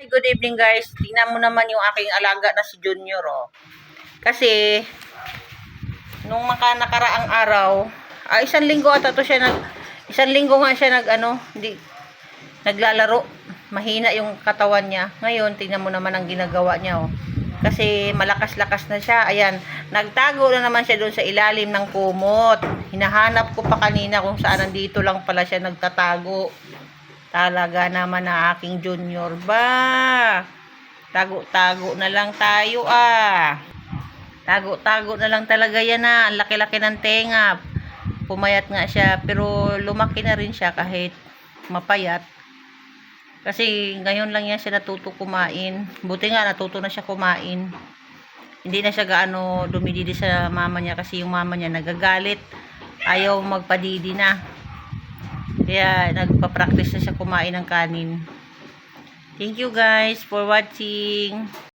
Hi, good evening guys. Tingnan mo naman yung aking alaga na si Junior oh. Kasi nung maka nakaraang araw, ah, isang linggo ata to siya nag isang linggo nga siya nag ano, hindi naglalaro. Mahina yung katawan niya. Ngayon, tingnan mo naman ang ginagawa niya oh. Kasi malakas-lakas na siya. Ayan, nagtago na naman siya doon sa ilalim ng kumot. Hinahanap ko pa kanina kung saan nandito lang pala siya nagtatago. Talaga naman na aking junior ba? Tago-tago na lang tayo ah. Tago-tago na lang talaga yan ah. Ang laki-laki ng tenga. Pumayat nga siya pero lumaki na rin siya kahit mapayat. Kasi ngayon lang yan siya natuto kumain. Buti nga natuto na siya kumain. Hindi na siya gaano dumididi sa mama niya kasi yung mama niya nagagalit. Ayaw magpadidi na. Kaya nagpa-practice na siya kumain ng kanin. Thank you guys for watching.